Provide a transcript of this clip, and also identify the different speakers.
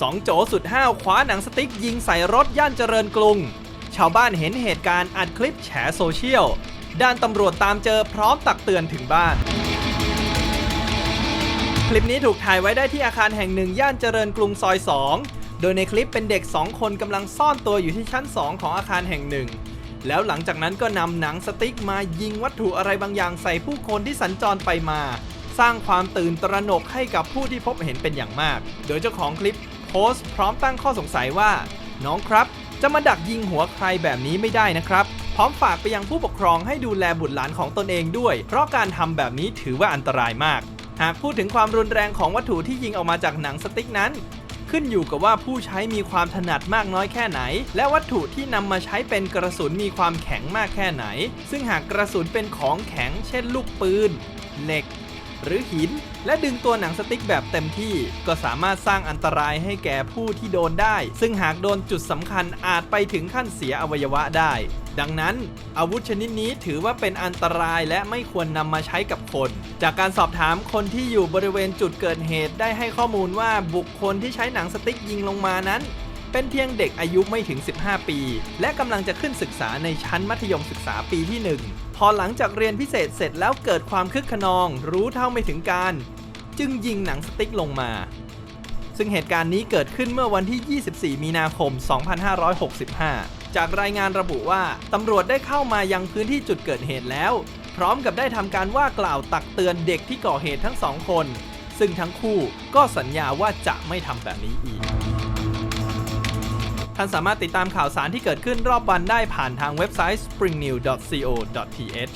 Speaker 1: สองโจสุดห้าวคว้าหนังสติ๊กยิงใส่รถย่านเจริญกรุง ชาวบ้านเห็นเหตุการณ์อัดคลิปแฉโซเชียล ด้านตำรวจตามเจอพร้อมตักเตือนถึงบ้าน คลิปนี้ถูกถ่ายไว้ได้ที่อาคารแห่งหนึ่งย่านเจริญกรุงซอย 2 โดยในคลิปเป็นเด็ก 2 คนกำลังซ่อนตัวอยู่ที่ชั้น 2 ของอาคารแห่งหนึ่งแล้วหลังจากนั้นก็นำหนังสติ๊กมายิงวัตถุอะไรบางอย่างใส่ผู้คนที่สัญจรไปมา สร้างความตื่นตระหนกให้กับผู้ที่พบเห็นเป็นอย่างมาก โดยเจ้าของคลิป โพสต์พร้อมตั้งข้อสงสัยว่า น้องครับ จะมาดักยิงหัวใครแบบนี้ไม่ได้นะครับ พร้อมฝากไปยังผู้ปกครองให้ดูแลบุตรหลานของตนเองด้วย เพราะการทำแบบนี้ถือว่าอันตรายมาก หากพูดถึงความรุนแรงของวัตถุที่ยิงออกมาจากหนังสติ๊กนั้นขึ้นอยู่กับว่าผู้ใช้มีความถนัดมากน้อยแค่ไหน และวัตถุที่นำมาใช้เป็นกระสุนมีความแข็งมากแค่ไหน ซึ่งหากกระสุนเป็นของแข็ง เช่นลูกปืน เหล็ก หรือหิน และดึงตัวหนังสติ๊กแบบเต็มที่ ก็สามารถสร้างอันตรายให้แก่ผู้ที่โดนได้ ซึ่งหากโดนจุดสำคัญอาจไปถึงขั้นเสียอวัยวะได้ ดังนั้น อาวุธชนิดนี้ถือว่าเป็นอันตรายและไม่ควรนำมาใช้กับคน จากการสอบถามคนที่อยู่บริเวณจุดเกิดเหตุได้ให้ข้อมูลว่าบุคคลที่ใช้หนังสติ๊กยิงลงมานั้น เป็นเพียงเด็กอายุไม่ถึง 15 ปี และกำลังจะขึ้นศึกษาในชั้นมัธยมศึกษาปีที่ 1 พอหลังจากเรียนพิเศษเสร็จแล้วเกิดความคึกขนอง รู้เท่าไม่ถึงการ จึงยิงหนังสติ๊กลงมา ซึ่งเหตุการณ์นี้เกิดขึ้นเมื่อวันที่ 24 มีนาคม 2565 จากรายงานระบุว่าตำรวจได้เข้ามายังพื้นที่จุดเกิดเหตุแล้ว พร้อมกับได้ทำการว่ากล่าวตักเตือนเด็กที่ก่อเหตุทั้งสองคน ซึ่งทั้งคู่ก็สัญญาว่าจะไม่ทำแบบนี้อีก ท่านสามารถติดตามข่าวสารที่เกิดขึ้นรอบวันได้ผ่านทางเว็บไซต์ springnew.co.th